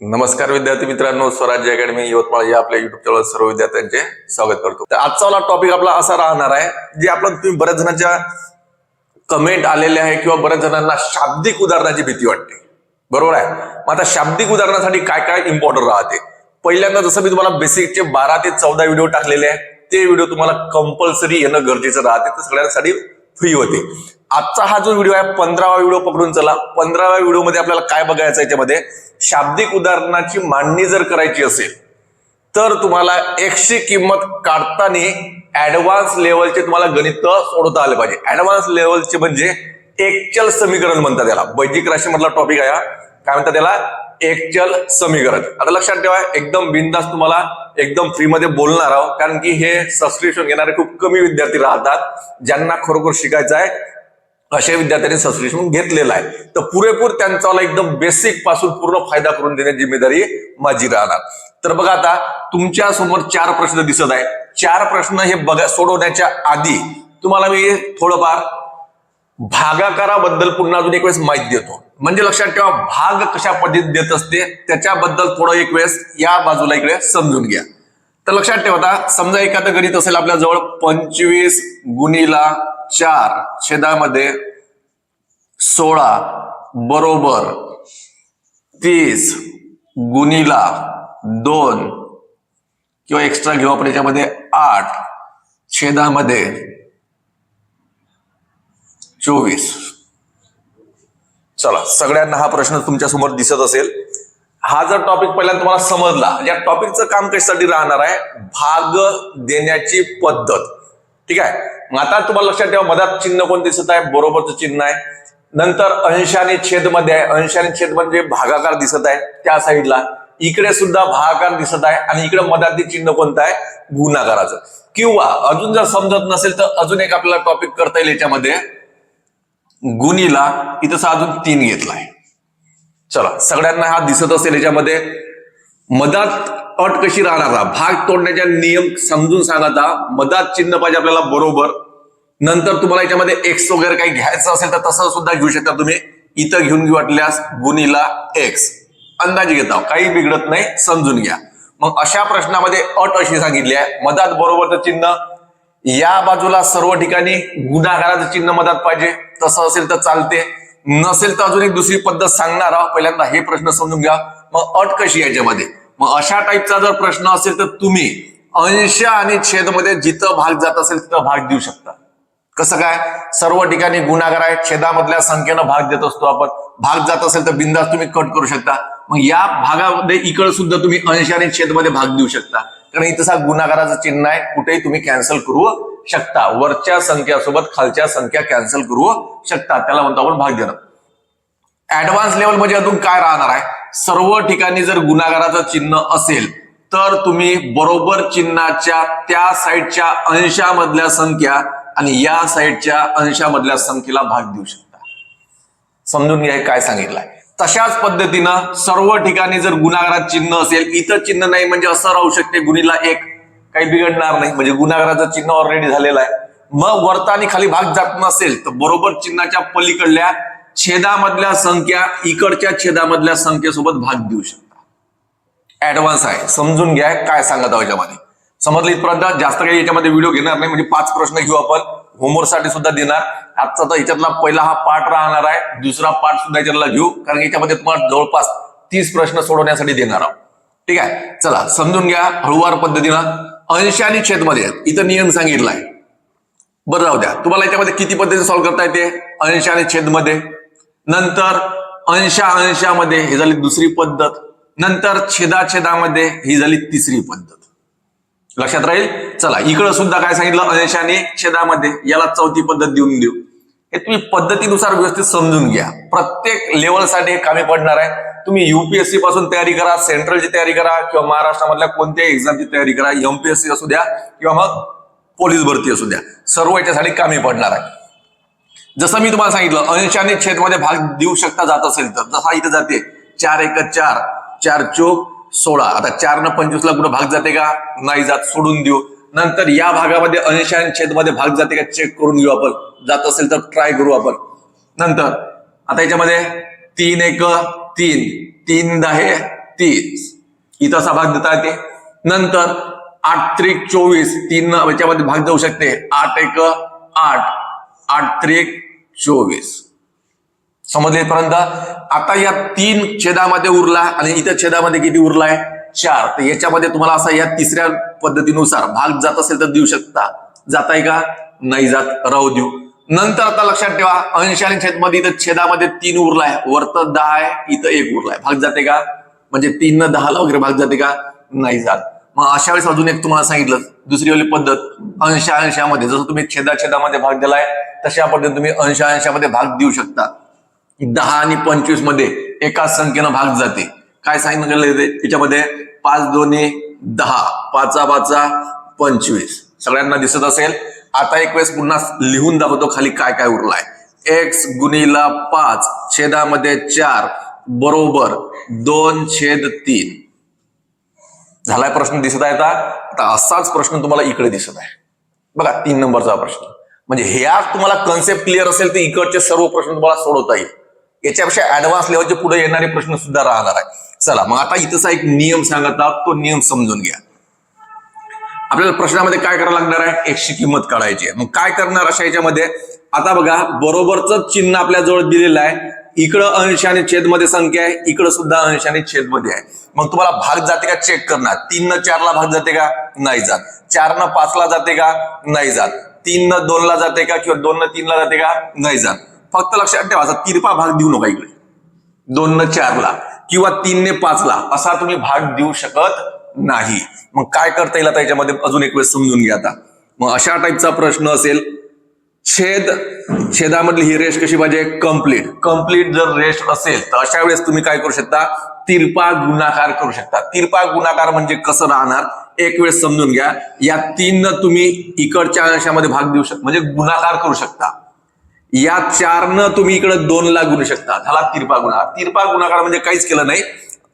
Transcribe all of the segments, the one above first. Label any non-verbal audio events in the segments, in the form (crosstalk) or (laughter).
नमस्कार विद्यार्थी मित्रांनो स्वराज्य अकॅडमी यवतमाळ या आपल्या युट्यूब चॅनल सर्व विद्यार्थ्यांचे स्वागत करतो. तर आजचा वाला टॉपिक आपला असा राहणार आहे जे आपला तुम्ही बऱ्याच जणांच्या कमेंट आलेले आहे किंवा बऱ्याच जणांना शाब्दिक उदाहरणाची भीती वाटते. बरोबर आहे? मग आता शाब्दिक उदाहरणासाठी काय काय इम्पॉर्टंट राहते? पहिल्यांदा जसं मी तुम्हाला बेसिकचे बारा ते चौदा व्हिडिओ टाकलेले आहे ते व्हिडिओ तुम्हाला कंपल्सरी येणं गरजेचं राहते तर सगळ्यांसाठी फ्री होते. आजचा हा जो व्हिडिओ आहे पंधरावा व्हिडिओ पकडून चला. पंधराव्या व्हिडिओमध्ये आपल्याला काय बघायचं याच्यामध्ये? शाब्दिक उदाहरणाची मांडणी जर करायची असेल तर तुम्हाला एकशे किंमत काढताना ऍडव्हान्स लेवलचे तुम्हाला गणित सोडवता आले पाहिजे. ऍडव्हान्स लेवलचे म्हणजे एकचल समीकरण म्हणतात त्याला वैदिक राशी मधला टॉपिक आहे काय म्हणतात त्याला एकचल समीकरण. आता लक्षात ठेवा एकदम बिंदास तुम्हाला एकदम फ्रीमध्ये बोलणार आहोत. कारण की हे सबस्क्रिप्शन घेणारे खूप कमी विद्यार्थी राहतात ज्यांना खरोखर शिकायचं आहे. अशा विद्यार्थ्यांनी सबस्क्रिप्शन घेतलेलं आहे. तर पुरेपूर त्यांचा एकदम बेसिकपासून पूर्ण फायदा करून देण्याची जिम्मेदारी माझी राहणार. तर बघा आता तुमच्यासमोर चार प्रश्न दिसत आहे चार प्रश्न हे बघा सोडवण्याच्या आधी तुम्हाला मी थोडंफार भागाकाराबद्दल पुन्हा अजून एक वेळेस माहिती देतो. म्हणजे लक्षात ठेवा भाग कशा पद्धतीत देत असते त्याच्याबद्दल थोडं एक वेळेस या बाजूला इकडे समजून घ्या. तर लक्षात ठेवा आता समजा एखादं गणित असेल आपल्या जवळ पंचवीस गुणीला चार छेदामध्ये सोळा बरोबर तीस गुणीला दोन किंवा एक्स्ट्रा घेऊ आपण याच्यामध्ये आठ छेदामध्ये चोवीस. चला सगळ्यांना हा प्रश्न तुमच्यासमोर दिसत असेल. हा जर टॉपिक पहिल्यांदा तुम्हाला समजला या टॉपिकचं काम कशासाठी राहणार आहे? भाग देण्याची पद्धत. ठीक आहे? मग आता तुम्हाला लक्षात ठेवा मधात चिन्ह कोण दिसत आहे? बरोबरचं चिन्ह आहे. नंतर अंशाने छेदमध्ये आहे. अंशाने छेद म्हणजे भागाकार दिसत आहे त्या साईडला इकडे सुद्धा भागाकार दिसत आहे आणि इकडे मधातली चिन्ह कोणतं आहे? गुणाकाराचं. किंवा अजून जर समजत नसेल तर अजून एक आपल्याला टॉपिक करता येईल याच्यामध्ये. गुणीला इथं अजून तीन घेतलाय. चला सगळ्यांना हा दिसत असेल याच्यामध्ये. मधात अट कशी राहणार भाग तोडण्याच्या नियम समजून सांगा मदात मधात चिन्ह पाहिजे आपल्याला बरोबर. नंतर तुम्हाला याच्यामध्ये एक्स वगैरे काही घ्यायचं असेल तर तसं सुद्धा घेऊ शकता तुम्ही. इथं घेऊन घेऊ वाटल्यास गुणीला एक्स अंदाजे घेता. काही बिघडत नाही समजून घ्या. मग अशा प्रश्नामध्ये अट अशी सांगितली आहे. मधात बरोबरचं चिन्ह. या बाजूला सर्व ठिकाणी गुन्हागाराचं चिन्ह मधात पाहिजे. तसं असेल तर चालते. नसेल तर अजून एक दुसरी पद्धत सांगणार आहोत. पहिल्यांदा हे प्रश्न समजून घ्या. मग अट कशी याच्यामध्ये? मग अशा टाईपचा जर प्रश्न असेल तर तुम्ही अंश आणि छेदमध्ये जिथं भाग जात असेल तिथं भाग देऊ शकता. कसं काय? सर्व ठिकाणी गुणाकार आहे छेदामधल्या संख्येनं भाग देत असतो आपण. भाग जात असेल तर बिंदास तुम्ही कट करू शकता. मग या भागामध्ये इकडे सुद्धा तुम्ही अंश आणि छेदमध्ये भाग देऊ शकता. कारण इथं गुणाकाराचं चिन्ह आहे. कुठेही तुम्ही कॅन्सल करू शकता. वरच्या संख्यासोबत खालच्या संख्या कॅन्सल करू शकता. त्याला म्हणतो आपण भाग देणं. ऍडव्हान्स लेवल म्हणजे अजून काय राहणार आहे? सर्व ठिकाणी जर गुन्हागाराचं चिन्ह असेल तर तुम्ही बरोबर चिन्हाच्या त्या साईडच्या अंशामधल्या संख्या आणि या साईडच्या अंशामधल्या संख्येला भाग देऊ शकता. समजून घ्या काय सांगितलंय. तशाच पद्धतीनं सर्व ठिकाणी जर गुन्हागारात चिन्ह असेल इथं चिन्ह नाही म्हणजे असं राहू शकते गुणीला एक काही बिघडणार नाही. म्हणजे गुन्हागाराचं चिन्ह ऑलरेडी झालेलं आहे. मग वरता आणि खाली भाग जात नसेल तर बरोबर चिन्हाच्या पलीकडल्या छेदामधल्या संख्या इकडच्या छेदामधल्या संख्येसोबत भाग देऊ शकता. ऍडव्हान्स आहे. समजून घ्या काय सांगत आहोत याच्यामध्ये. समजलं इथपर्यंत? जास्त काही याच्यामध्ये व्हिडिओ घेणार नाही. म्हणजे पाच प्रश्न घेऊ आपण. होमवर्कसाठी सुद्धा देणार. आजचा तर याच्यातला पहिला हा पार्ट राहणार आहे. दुसरा पार्ट सुद्धा याच्यातला घेऊ. कारण याच्यामध्ये तुम्हाला जवळपास तीस प्रश्न सोडवण्यासाठी देणार आहोत. ठीक आहे? चला समजून घ्या. हळूवार पद्धतीनं. अंश आणि छेदमध्ये. इथं नियम सांगितलाय. बरं राहू द्या. तुम्हाला याच्यामध्ये किती पद्धतीने सॉल्व्ह करता येते? अंश आणि छेदमध्ये. नंतर अंशा अंशामध्ये ही झाली दुसरी पद्धत. नंतर छेदाछेदामध्ये ही झाली तिसरी पद्धत. लक्षात राहील? चला इकडं सुद्धा काय सांगितलं? अंशाने छेदामध्ये. याला चौथी पद्धत देऊन देऊ. हे तुम्ही पद्धतीनुसार व्यवस्थित समजून घ्या. प्रत्येक लेवलसाठी हे कामी पडणार आहे. तुम्ही युपीएससी पासून तयारी करा सेंट्रलची तयारी करा किंवा महाराष्ट्रामधल्या कोणत्याही एक्झामची तयारी करा एमपीएससी असू द्या किंवा मग पोलीस भरती असू द्या. सर्व याच्यासाठी कामी पडणार आहे. जसं मी तुम्हाला सांगितलं अंश आणि छेदमध्ये भाग देऊ शकता जात असेल तर. जसा इथं जाते चार एक चार चार चोक सोळा. आता चार न पंचवीसला कुठं भाग जाते का? नाही जात सोडून देऊ. नंतर या भागामध्ये अंश आणि छेदमध्ये भाग जाते का? चेक करून घेऊ आपण. जात असेल तर ट्राय करू आपण. नंतर आता याच्यामध्ये तीन एक तीन. तीन दहे तीस. इथं असा भाग देता येते. नंतर आठ त्रिक चोवीस. तीन याच्यामध्ये भाग जाऊ शकते. आठ एक आठ. आठ त्रिक चोवीस. समजले पर्यंत आता या तीन छेदामध्ये उरला आणि इथं छेदामध्ये किती उरलाय? चार. तर याच्यामध्ये तुम्हाला असा या तिसऱ्या पद्धतीनुसार भाग जात असेल तर देऊ शकता. जाताय का? नाही जात. राहू देऊ. नंतर आता लक्षात ठेवा अंश आणि छेदमध्ये इथं छेदामध्ये तीन उरलाय. वरत दहा आहे इथं एक उरलाय. भाग जाते का? म्हणजे तीन न दहाला वगैरे भाग जाते का? नाही जात. मग अशा वेळेस अजून एक तुम्हाला सांगितलं दुसरी वाली पद्धत अंशा अंशामध्ये जसं तुम्ही छेदा छेदामध्ये भाग दिलाय तशा पद्धतीने तुम्ही अंशा अंशामध्ये भाग देऊ शकता. दहा आणि पंचवीसमध्ये एकाच संख्येनं भाग जाते. काय सांगितलं याच्यामध्ये पाच दोन्ही दहा पाचा पाचा पंचवीस. सगळ्यांना दिसत असेल. आता एक वेळेस पुन्हा लिहून दाखवतो खाली काय काय उरलाय. एक्स गुणीला पाच छेदामध्ये चार बरोबर दोन छेद तीन. झालाय प्रश्न दिसत आहे का? आता असाच प्रश्न तुम्हाला इकडे दिसत आहे. बघा तीन नंबरचा प्रश्न. म्हणजे ह्या तुम्हाला कन्सेप्ट क्लिअर असेल तर इकडचे सर्व प्रश्न तुम्हाला सोडवता येईल. याच्यापेक्षा ऍडव्हान्स लेवलचे पुढे येणारे प्रश्न सुद्धा राहणार आहे. चला मग आता इथंचा एक नियम सांगत आहोत तो नियम समजून घ्या. आपल्याला प्रश्नामध्ये काय करावं लागणार आहे? एकशे किंमत काढायची आहे. मग काय करणार अशा याच्यामध्ये? आता बघा बरोबरच चिन्ह आपल्या जवळ दिलेलं आहे. इकडं अंश आणि छेदमध्ये संख्या आहे इकडं सुद्धा अंश आणि छेदमध्ये आहे. मग तुम्हाला भाग जाते का? चेक करणार. तीन न चारला भाग जाते का? नाही जात. चार न पाचला जाते का? नाही जात. तीन न दोनला जाते का? किंवा दोन न तीनला जाते का? नाही जात. फक्त लक्षात ठेवा असा तिरपा भाग देऊ नका इकडे. दोन न चारला किंवा तीन ने पाचला असा तुम्ही भाग देऊ शकत नाही. मग काय करता येईल आता याच्यामध्ये? अजून एक वेळ समजून घ्या आता. मग अशा टाईपचा प्रश्न असेल छेद छेदामधली ही रेष कशी पाहिजे? कंप्लीट कंप्लीट जर रेष असेल तर अशा वेळेस तुम्ही काय करू शकता? तिरपा गुणाकार करू शकता. तिरपा गुणाकार म्हणजे कसं राहणार? एक वेळेस समजून घ्या. या तीन तुम्ही इकडच्या अंशामध्ये भाग देऊ शकता म्हणजे गुणाकार करू शकता. या चारनं तुम्ही इकडे दोन ला गुणू शकता. झाला तिरपा गुणाकार. तिरपा गुणाकार म्हणजे काहीच केलं नाही.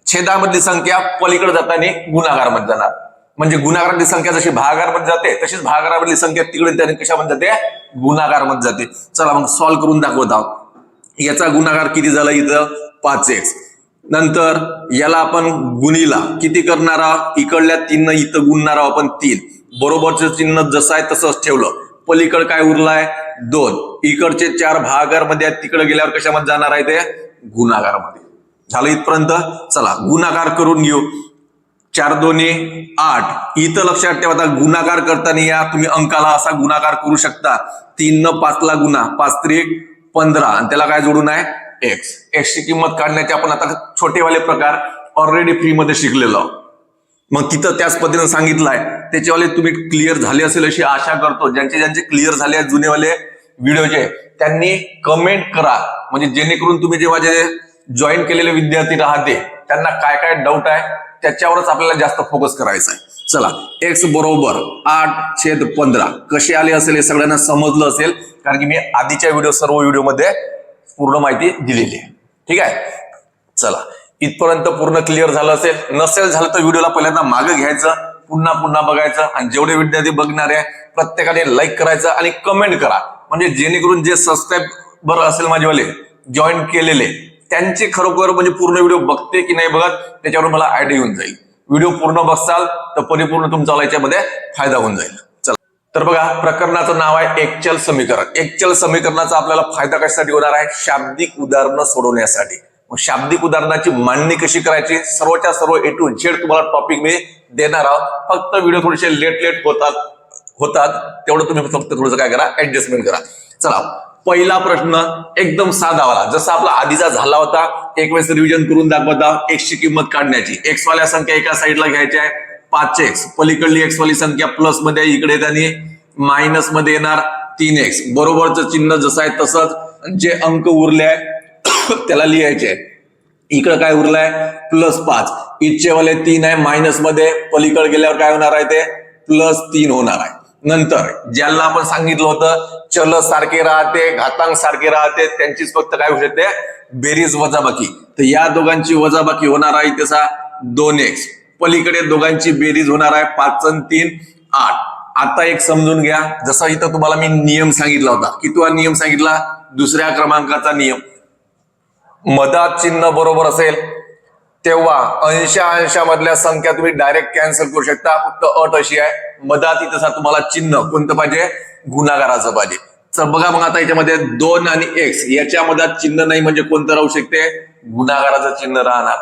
छेदामधली संख्या पलीकडे जाताना गुणाकारमध्ये जाणार. म्हणजे गुणाकारातली संख्या जशी भागारमध्ये जाते तशीच भागारामधली संख्या तिकडे त्याने कशामध्ये जाते? गुणाकारामध्ये जाते. चला मग सॉल्व्ह करून दाखवत आहोत. याचा गुणाकार किती झाला इथं? पाच एक्स नंतर याला आपण गुणीला किती करणार आहोत? इकडल्या तीन इथं गुणणार आहोत आपण तीन. बरोबरचं चिन्ह जसं आहे तसंच ठेवलं. पलीकड काय उरलाय? दोन. इकडचे चार भागारमध्ये आहेत तिकडे गेल्यावर कशामध्ये जाणार आहे ते? गुणाकारामध्ये झालं इथपर्यंत? चला गुणाकार करून घेऊ. चार दोन्ही आठ. इथं लक्षात ठेवा आता गुणाकार करताना या तुम्ही अंकाला असा गुणाकार करू शकता. तीन न पाचला गुणा पाच त्रिक पंधरा. आणि त्याला काय जोडून आहे? एक्स एक्सची किंमत काढण्याचे आपण आता छोटेवाले प्रकार ऑलरेडी फ्री मध्ये शिकलेलो मग तिथं त्याच पद्धतीनं सांगितलंय. त्याच्यावाले तुम्ही क्लिअर झाले असेल अशी आशा करतो. ज्यांचे ज्यांचे क्लिअर झाले आहेत जुनेवाले व्हिडिओचे त्यांनी कमेंट करा. म्हणजे जेणेकरून तुम्ही जेव्हा जे जॉईन केलेले विद्यार्थी राहते त्यांना काय काय डाऊट आहे त्याच्यावरच आपल्याला जास्त फोकस करायचा आहे चला एक्स बरोबर आठ छेद पंधरा. कसे आले असेल हे सगळ्यांना समजलं असेल कारण की मी आधीच्या व्हिडिओ सर्व व्हिडिओमध्ये पूर्ण माहिती दिलेली आहे. ठीक आहे? चला इथपर्यंत पूर्ण क्लिअर झालं असेल. नसेल झालं तर व्हिडिओला पहिल्यांदा मागे घ्यायचं पुन्हा पुन्हा बघायचं आणि जेवढे विद्यार्थी बघणार आहे प्रत्येकाने लाईक करायचं आणि कमेंट करा. म्हणजे जेणेकरून जे सबस्क्राईबर असेल माझेवाले जॉईन केलेले त्यांचे खरोखर म्हणजे पूर्ण व्हिडिओ बघते की नाही बघत त्याच्यावर मला आयडिया येऊन जाईल. व्हिडिओ पूर्ण बघसाल तर परिपूर्ण तुमचा याच्यामध्ये फायदा होऊन जाईल. चला. तर बघा प्रकरणाचं नाव आहे एकचल समीकरण. एकचल समीकरणाचा आपल्याला फायदा कशासाठी होणार आहे? शाब्दिक उदाहरणं सोडवण्यासाठी. मग शाब्दिक उदाहरणाची मांडणी कशी करायची? सर्वच्या सर्व ए टू झेड तुम्हाला टॉपिक मी देणार आहोत. फक्त व्हिडिओ थोडेसे लेट लेट होतात होतात. तेवढं तुम्ही फक्त थोडंसं काय करा ऍडजस्टमेंट करा. चला. पहिला प्रश्न एकदम साधावाला जसा आपला आधीचा झाला होता एक वेळेस रिव्हिजन करून दाखवता एक्सची किंमत काढण्याची. एक्स वाल्या संख्या एका साईडला घ्यायच्या आहे पाच एक्स पलीकडली एक्स वाली संख्या प्लसमध्ये इकडे त्यांनी मायनसमध्ये येणार तीन एक्स बरोबरचं चिन्ह जसं आहे तसंच जे अंक उरले आहे (coughs) त्याला लिहायचे इकडं काय उरलाय? प्लस पाच. इच्छेवाले तीन आहे मायनसमध्ये पलीकडे गेल्यावर काय होणार आहे ते? प्लस तीन होणार आहे. नंतर ज्यांना आपण सांगितलं होतं चल सारखे राहते घातांक सारखे राहते त्यांचीच फक्त काय होऊ शकते? बेरीज वजाबाकी. तर या दोघांची वजाबाकी होणार आहे तसा दोन एक्स पलीकडे दोघांची बेरीज होणार आहे पाच अन तीन आठ. आता एक समजून घ्या. जसा इथं तुम्हाला मी नियम सांगितला होता. कितवा नियम सांगितला? दुसऱ्या क्रमांकाचा नियम. मधात चिन्ह बरोबर असेल. तेव्हा अंशा अंशामधल्या संख्या तुम्ही डायरेक्ट कॅन्सल करू शकता. फक्त अट अशी आहे. मधात तसा तुम्हाला चिन्ह कोणतं पाहिजे? गुणाकाराचं पाहिजे. तर बघा मग आता याच्यामध्ये दोन आणि एक्स याच्या मधात चिन्ह नाही म्हणजे कोणतं राहू शकते? गुणाकाराचं चिन्ह राहणार.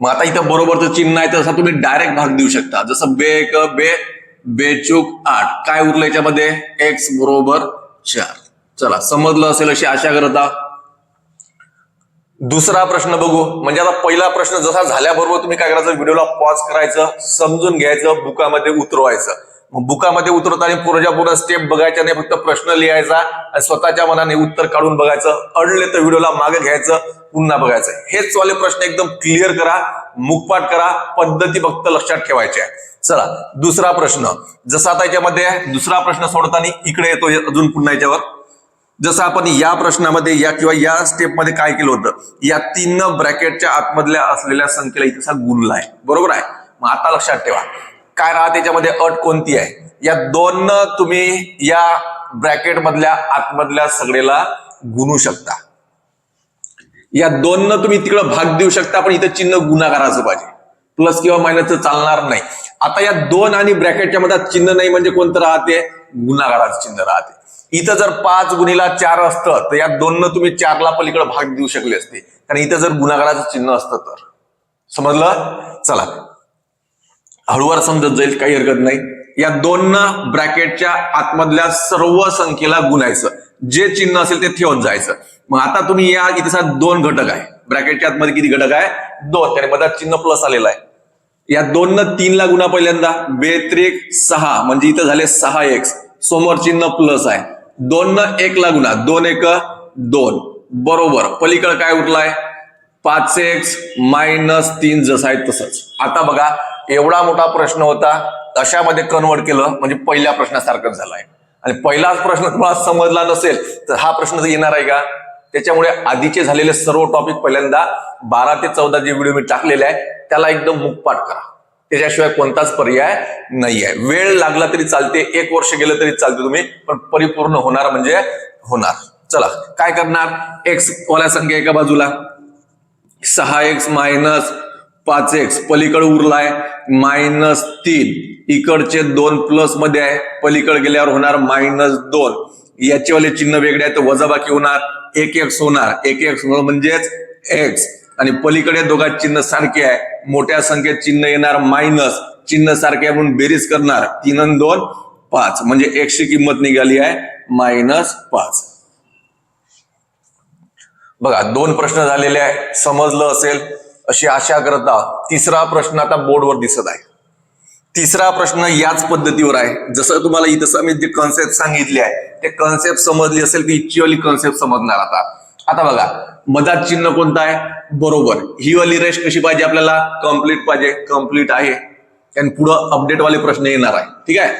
मग आता इथं बरोबरचं चिन्ह आहे तसं तुम्ही डायरेक्ट भाग देऊ शकता. जसं बे एक बे बेचूक आठ. काय उरलं याच्यामध्ये? एक्स बरोबर चार. चला समजलं असेल अशी आशा करता दुसरा प्रश्न बघू. म्हणजे आता पहिला प्रश्न जसा झाल्याबरोबर तुम्ही काय करायचं? व्हिडिओला पॉज करायचं समजून घ्यायचं बुकामध्ये उतरवायचं. मग बुकामध्ये उतरताना पुरेच्या पुढे स्टेप बघायच्या नाही फक्त प्रश्न लिहायचा आणि स्वतःच्या मनाने उत्तर काढून बघायचं. अडले तर व्हिडिओला मागे घ्यायचं पुन्हा बघायचं. हेच वाले प्रश्न एकदम क्लिअर करा मुखपाठ करा पद्धती फक्त लक्षात ठेवायच्या आहे चला दुसरा प्रश्न. जसा आता याच्यामध्ये दुसरा प्रश्न सोडताना इकडे येतो अजून पुन्हा याच्यावर. जसं आपण या प्रश्नामध्ये या किंवा या स्टेपमध्ये काय केलं होतं या तीन ब्रॅकेटच्या आतमधल्या असलेल्या संख्येला इतिहास गुणला आहे बरोबर आहे? मग आता लक्षात ठेवा. काय राहा त्याच्यामध्ये? अट कोणती आहे? या दोन तुम्ही या ब्रॅकेट मधल्या आतमधल्या सगळेला गुणू शकता. या दोन तुम्ही तिकडं भाग देऊ शकता पण इथं चिन्ह गुणाकाराचं पाहिजे. प्लस किंवा मायनसचं चालणार नाही. आता या दोन आणि ब्रॅकेटच्या मध्ये चिन्ह नाही म्हणजे कोणतं राहते? गुणाकाराचं चिन्ह राहते. इथं जर पाच गुणीला चार असतं तर या दोन तुम्ही चारला पलीकडे भाग देऊ शकले असते. कारण इथं जर गुणाकाराचं चिन्ह असतं तर. समजलं? चला. हळूवार समजत जाईल काही हरकत नाही. या दोन ब्रॅकेटच्या आतमधल्या सर्व संख्येला गुणायचं. जे चिन्ह असेल ते ठेवत जायचं. मग आता तुम्ही या इतिहासात दोन घटक आहे. ब्रॅकेटच्या आतमध्ये किती घटक आहे? दोन. त्याने मधात चिन्ह प्लस आलेला आहे. या दोन न तीन ला गुणा पहिल्यांदा. बेत्रिक सहा. म्हणजे इथं झाले सहा एक्स समोर चिन्ह प्लस आहे. दोन न एक ला गुणा दोन एक दोन. बरोबर. पलीकडे काय उरलाय? पाच एक्स मायनस तीन जसं आहे तसंच. आता बघा एवढा मोठा प्रश्न होता अशामध्ये कन्वर्ट केलं म्हणजे पहिल्या प्रश्नासारखंच झालाय. आणि पहिलाच प्रश्न तुम्हाला समजला नसेल तर हा प्रश्न तर येणार आहे का? त्याच्यामुळे आधीचे झालेले सर्व टॉपिक पहिल्यांदा बारा ते चौदा जे व्हिडिओ मी टाकलेले आहे त्याला एकदम मुखपाठ करा. त्याच्याशिवाय कोणताच पर्याय नाही आहे वेळ लागला तरी चालते एक वर्ष गेलं तरी चालते तुम्ही पण परिपूर्ण होणार म्हणजे होणार. चला काय करणार? एक्स वाल्या संख्या एका बाजूला. सहा एक्स मायनस पाच एक्स पलीकड उरलाय मायनस तीन. इकडचे दोन प्लसमध्ये आहे पलीकड गेल्यावर होणार मायनस दोन. याचेवाले चिन्ह वेगळे आहे तर वजाबाकी होणार एक एक्स होणार. एक एक्स म्हणजेच एक्स आणि पलीकडे दोघात चिन्ह सारखे आहे. मोठ्या संख्येत चिन्ह येणार मायनस चिन्ह सारखे म्हणून बेरीज करणार. तीन आणि दोन पाच. म्हणजे एकशी किंमत निघाली आहे मायनस पाच. बघा दोन प्रश्न झालेले आहे. समजलं असेल? अशी आशा करता तिसरा प्रश्न आता बोर्डवर दिसत आहे. तिसरा प्रश्न याच पद्धतीवर आहे. जसं तुम्हाला इथं मी जे कन्सेप्ट सांगितले आहे ते कन्सेप्ट समजली असेल की इच्छीवाली कन्सेप्ट समजणार आता. आता बघा मधात चिन्ह कोणतं आहे? बरोबर. ही वाली रेस्ट कशी पाहिजे आपल्याला? कंप्लीट पाहिजे. कंप्लीट आहे. आणि पुढं अपडेट वाले प्रश्न येणार आहे. ठीक आहे?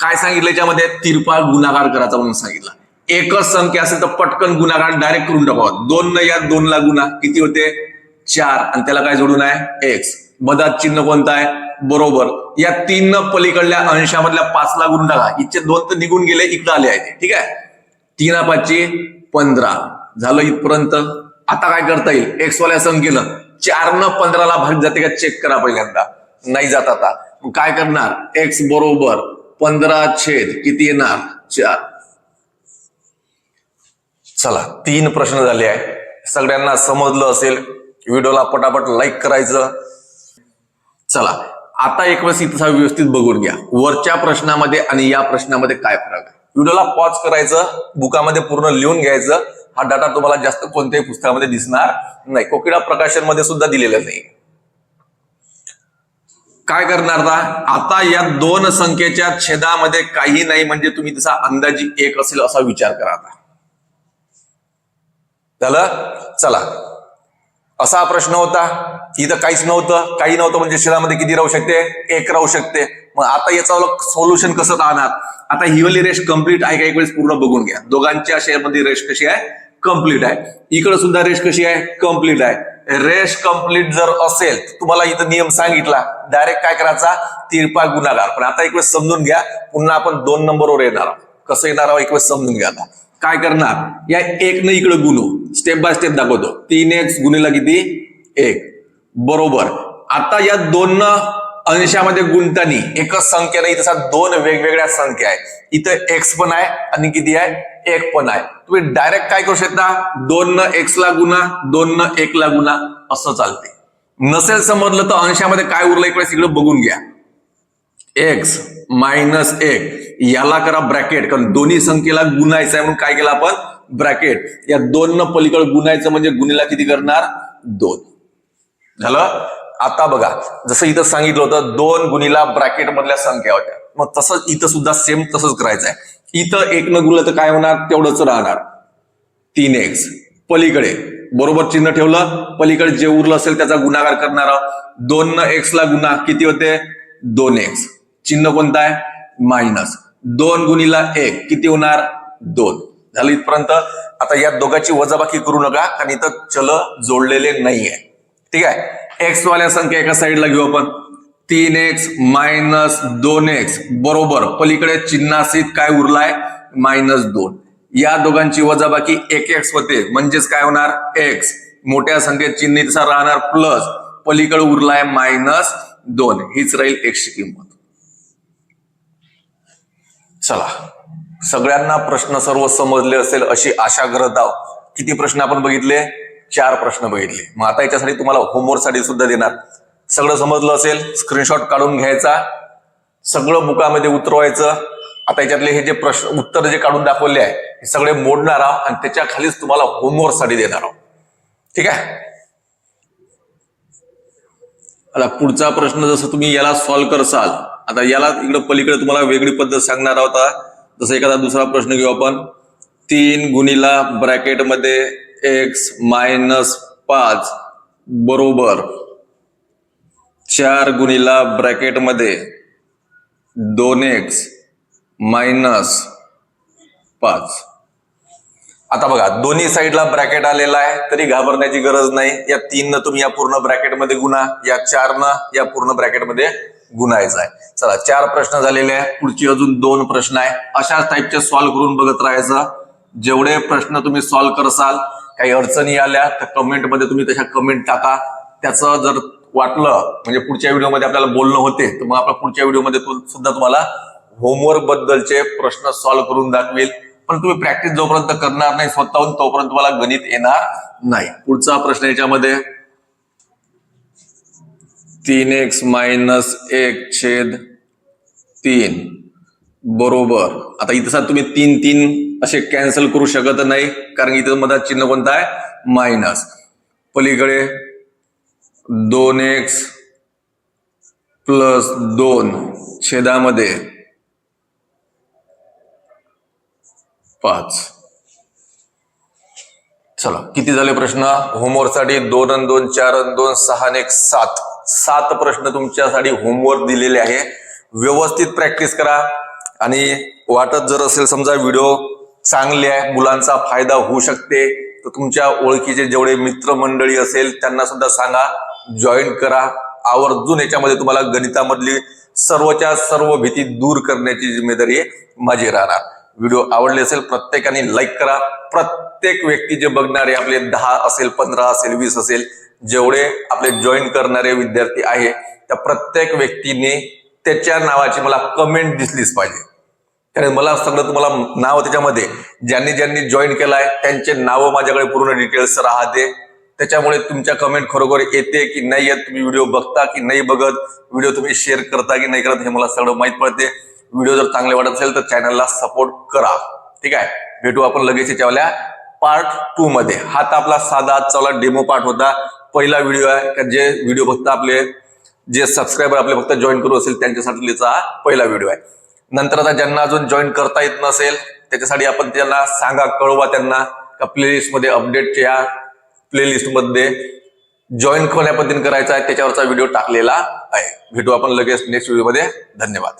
काय सांगितलं याच्यामध्ये? तिरपा गुणाकार करायचा म्हणून सांगितलं. एकच संख्या असेल तर पटकन गुणाकार डायरेक्ट करून टाकावा दोन न या दोन ला किती होते? चार. आणि त्याला काय जोडून आहे? एक्स मधात चिन्ह कोणतं आहे? बरोबर. या तीन न पलीकडल्या अंशामधल्या पाच ला गुणून टाका. इथचे दोन तर निघून गेले इकडे आले आहे ठीक आहे? तीन पाचशे पंधरा. झालं इथपर्यंत. आता काय करता येईल? एक्स वाल्या संख्येनं चार न पंधराला भाग जाते का चेक करा पहिल्यांदा. नाही जात आता. काय करणार? एक्स बरोबर पंधरा छेद किती येणार? चार. चला तीन प्रश्न झाले आहे. सगळ्यांना समजलं असेल. व्हिडिओला पटापट लाईक करायचं. चला आता एक वेळेस इथं व्यवस्थित बघून घ्या. वरच्या प्रश्नामध्ये आणि या प्रश्नामध्ये काय फरक आहे? व्हिडिओला पॉज करायचं. बुकामध्ये पूर्ण लिहून घ्यायचं. हा डाटा तुम्हाला जास्त कोणत्याही पुस्तकामध्ये दिसणार नाही. कोकिळा प्रकाशनमध्ये सुद्धा दिलेला नाही. काय करणार आता आता या दोन संख्येच्या छेदामध्ये काही नाही म्हणजे तुम्ही तसा अंदाजी एक असेल असा विचार करा आता. झालं? चला. असा प्रश्न होता. इथं काहीच नव्हतं. काही नव्हतं म्हणजे छेदामध्ये किती राहू शकते? एक राहू शकते. मग आता याचं सोल्युशन कसं राहणार? आता हिवली रेस्ट कंप्लीट आहे का? एक वेळेस पूर्ण बघून घ्या. दोघांच्या शेअरमध्ये रेस्ट कशी आहे? कंप्लीट आहे. इकडे सुद्धा रेश कशी आहे? कंप्लीट आहे. रेश कंप्लीट जर असेल तर तुम्हाला इथं नियम सांगितला. डायरेक्ट काय करायचा? तिरपा गुन्हागार. पण आता एक वेळ समजून घ्या. पुन्हा आपण दोन नंबरवर येणार आहोत. कसं येणार आहोत? एक वेळ समजून घ्या आता. काय करणार? या एक न इकडे गुणू स्टेप बाय स्टेप दाखवतो. तीन एक्स गुणीला किती? एक. बरोबर. आता या दोन अंशामध्ये गुंतणी. एकच संख्या नाही तसा दोन वेगवेगळ्या संख्या आहे. इथं एक्स पण आहे आणि किती आहे? एक पण आहे. तुम्ही डायरेक्ट काय करू शकता? दोन न एक्स ला गुणा दोन न एक ला गुणा असं चालते नसेल समजलं तर अंशामध्ये काय उरलं इकडे सगळं बघून घ्या. एक्स मायनस एक याला करा ब्रॅकेट कारण दोन्ही संख्येला गुणायचं आहे म्हणून काय केलं आपण? ब्रॅकेट या दोन न पलीकडे गुणायचं म्हणजे गुणीला किती करणार? दोन. झालं? आता बघा जसं इथं सांगितलं होतं दोन गुणीला ब्रॅकेट मधल्या संख्या होत्या. मग तसंच इथं सुद्धा सेम तसंच करायचं आहे. इथं एक न गुणलं तर काय होणार? तेवढंच राहणार. तीन एक्स पलीकडे. बरोबर चिन्ह ठेवलं. पलीकडे जे उरलं असेल त्याचा गुणाकार करणार दोन न एक्स ला गुन्हा किती होते? दोन एक्स चिन्ह कोणतं आहे? मायनस. दोन गुणीला एक. किती होणार? दोन. झालं इथपर्यंत. आता या दोघांची वजाबाकी करू नका कारण इथं चल जोडलेले नाहीये. ठीक आहे? एक्स वाल्या संख्या एका साईडला घेऊ आपण. तीन एक्स मायनस दोन एक्स बरोबर. पलीकडे चिन्हासित काय उरलाय? मायनस दोन. या दोघांची वजाबाकी एक एक्स होते. म्हणजेच काय होणार? एक्स मोठ्या संख्येत चिन्ह राहणार प्लस पलीकडे उरलाय मायनस दोन. हीच राहील एक्सची किंमत. चला. सगळ्यांना प्रश्न सर्व समजले असेल अशी आशा करत आहोत. किती प्रश्न आपण बघितले? चार प्रश्न बघितले. मग आता याच्यासाठी तुम्हाला होमवर्कसाठी सुद्धा देणार. सगळं समजलं असेल स्क्रीनशॉट काढून घ्यायचा सगळं बुकामध्ये उतरवायचं. आता याच्यातले हे जे प्रश्न उत्तर जे काढून दाखवले आहे हे सगळे मोडणार आहोत आणि त्याच्या खालीच तुम्हाला होमवर्कसाठी देणार आहोत. ठीक आहे? आता पुढचा प्रश्न जसं तुम्ही याला सॉल्व्ह करसाल आता याला इकडं पलीकडे तुम्हाला वेगळी पद्धत सांगणार आहोत जसं एखादा दुसरा प्रश्न घेऊ आपण. तीन गुणीला ब्रॅकेटमध्ये एक्स मायनस पाच बरोबर. चार गुणिला ब्रॅकेटमध्ये दोन एक्स मायनस पाच. आता बघा दोन्ही साईडला ब्रॅकेट आलेला आहे तरी घाबरण्याची गरज नाही. या तीन न तुम्ही या पूर्ण ब्रॅकेटमध्ये गुणा या चार न या पूर्ण ब्रॅकेटमध्ये गुणायचं आहे. चला चार प्रश्न झालेले आहे पुढची अजून दोन प्रश्न आहे. अशाच टाईपचे सॉल्व्ह करून बघत राहायचं. जेवढे प्रश्न तुम्ही सॉल्व्ह करसाल काही अडचणी आल्या तर कमेंटमध्ये तुम्ही तशा कमेंट टाका. त्याचं जर वाटलं म्हणजे पुढच्या व्हिडिओमध्ये आपल्याला बोलणं होते तर मग आपल्या पुढच्या व्हिडिओमध्ये सुद्धा तुम्हाला होमवर्क बद्दलचे प्रश्न सॉल्व्ह करून दाखवेल. पण तुम्ही प्रॅक्टिस जोपर्यंत करणार नाही स्वतःहून तोपर्यंत तुम्हाला गणित येणार नाही. पुढचा प्रश्न याच्यामध्ये. तीन एक्स मायनस एक छेद तीन. बरोबर. आता इथं तुम्ही तीन तीन असे कॅन्सल करू शकत नाही कारण इथं मधात चिन्ह कोणतं आहे? मायनस. पलीकडे दोन एक्स प्लस दोन छेदामध्ये पाच. चला किती झाले प्रश्न? होमवर्कसाठी दोन अन दोन चार अन दोन सहा एक सात. सात प्रश्न तुमच्यासाठी होमवर्क दिलेले आहे. व्यवस्थित प्रॅक्टिस करा. आणि वाटत जर असेल समजा व्हिडिओ चांगले आहे मुलांचा फायदा होऊ शकते तर तुमच्या ओळखीचे जेवढे मित्रमंडळी असेल त्यांना सुद्धा सांगा. जॉईन करा. आवर्जून याच्यामध्ये तुम्हाला गणितामधली सर्वच्या सर्व भीती दूर करण्याची जिम्मेदारी माझी राहणार. व्हिडिओ आवडले असेल प्रत्येकाने लाईक करा. प्रत्येक व्यक्ती जे बघणारे आपले दहा असेल पंधरा असेल वीस असेल जेवढे आपले जॉईन करणारे विद्यार्थी आहे त्या प्रत्येक व्यक्तीने त्याच्या नावाची मला कमेंट दिसलीच पाहिजे. कारण मला सगळं तुम्हाला नाव त्याच्यामध्ये ज्यांनी ज्यांनी जॉईन केलंय त्यांचे नावं माझ्याकडे पूर्ण डिटेल्स राहते. त्याच्यामुळे तुमच्या कमेंट खरोखर येते की नाही येत? तुम्ही व्हिडिओ बघता की नाही बघत? व्हिडिओ तुम्ही शेअर करता की नाही करत हे मला सगळं माहीत पडते. व्हिडिओ जर चांगले वाटत असेल तर चॅनलला सपोर्ट करा. ठीक आहे? भेटू आपण लगेच याच्यावल्या पार्ट टू मध्ये. हा तर आपला साधा आजचा डेमो पार्ट होता. पहिला व्हिडिओ आहे. का जे व्हिडिओ फक्त आपले जे सबस्क्रायबर आपले फक्त जॉईन करू असेल त्यांच्यासाठीचा हा पहिला व्हिडिओ आहे. नंतर आता ज्यांना अजून जॉईन करता येत नसेल त्याच्यासाठी आपण त्यांना सांगा कळवा त्यांना. का प्लेलिस्ट अपडेटच्या प्लेलिस्टमध्ये जॉईन कोण्या पद्धतीने करायचा आहे त्याच्यावरचा व्हिडिओ टाकलेला आहे. भेटू आपण लगेच नेक्स्ट व्हिडिओमध्ये धन्यवाद.